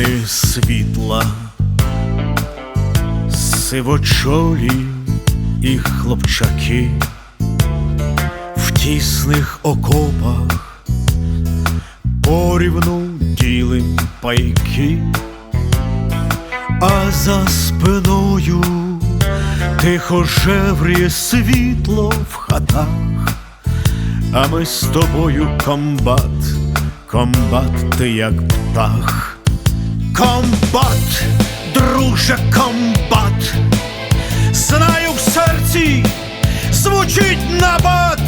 Воїни світла, сивочолі і хлопчаки в тісних окопах порівну ділим пайки, а за спиною тихо жевріє світло в хатах, а ми з тобою комбат, комбат, ти як птах. Комбат, друже, комбат, знаю в серці, звучить набат,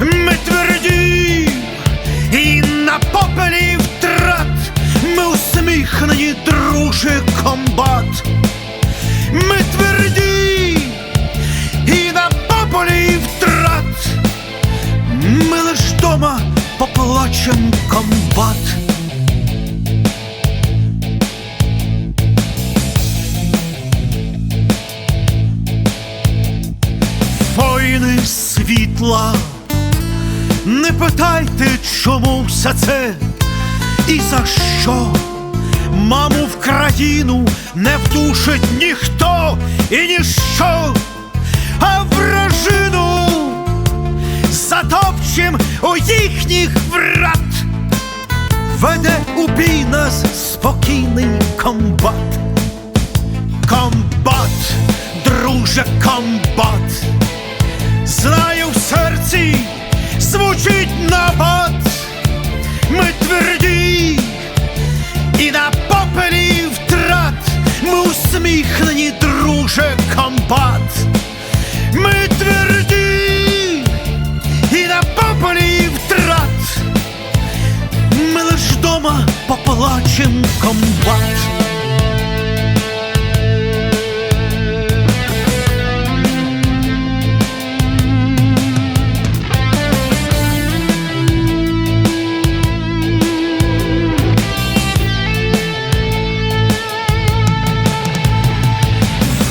ми тверді світла, не питайте, чому все це і за що маму в країну не вдушить ніхто і ніщо, а вражину затопчем у їхніх врат. Веде у бій нас спокійний комбат. Комбат, друже, комбат. Знаю в серці, звучить напад, ми тверді і на попелі втрат, ми усміхнені, друже, комбат, ми тверді і на попелі втрат, ми лиш дома поплачем комбат.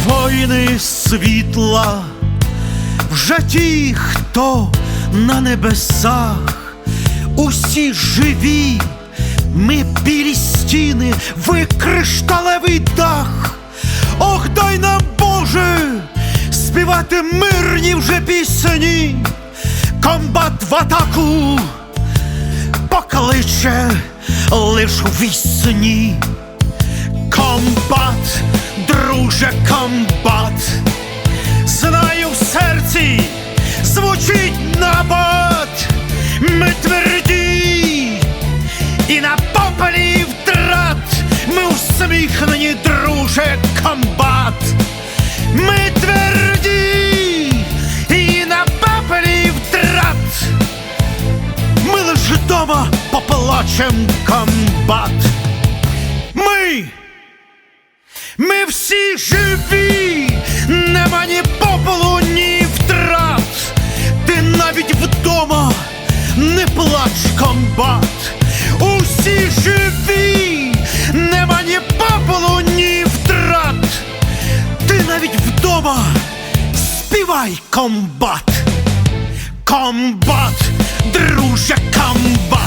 Воїни світла, вже ті, хто на небесах, усі живі, ми білі стіни, ви кришталевий дах. Ох, дай нам, Боже, співати мирні вже пісні, комбат в атаку покличе лиш у вісні. Комбат, друже, комбат, знаю в серці, звучить набат, ми тверді і на попелі втрат, ми усміхнені, друже, комбат, ми тверді і на попелі втрат, ми лише дома поплачем комбат. Ми ми всі живі, нема ні попелу, ні втрат. Ти навіть вдома не плач, комбат. Усі живі, нема ні попелу, ні втрат. Ти навіть вдома співай, комбат. Комбат, друже, комбат.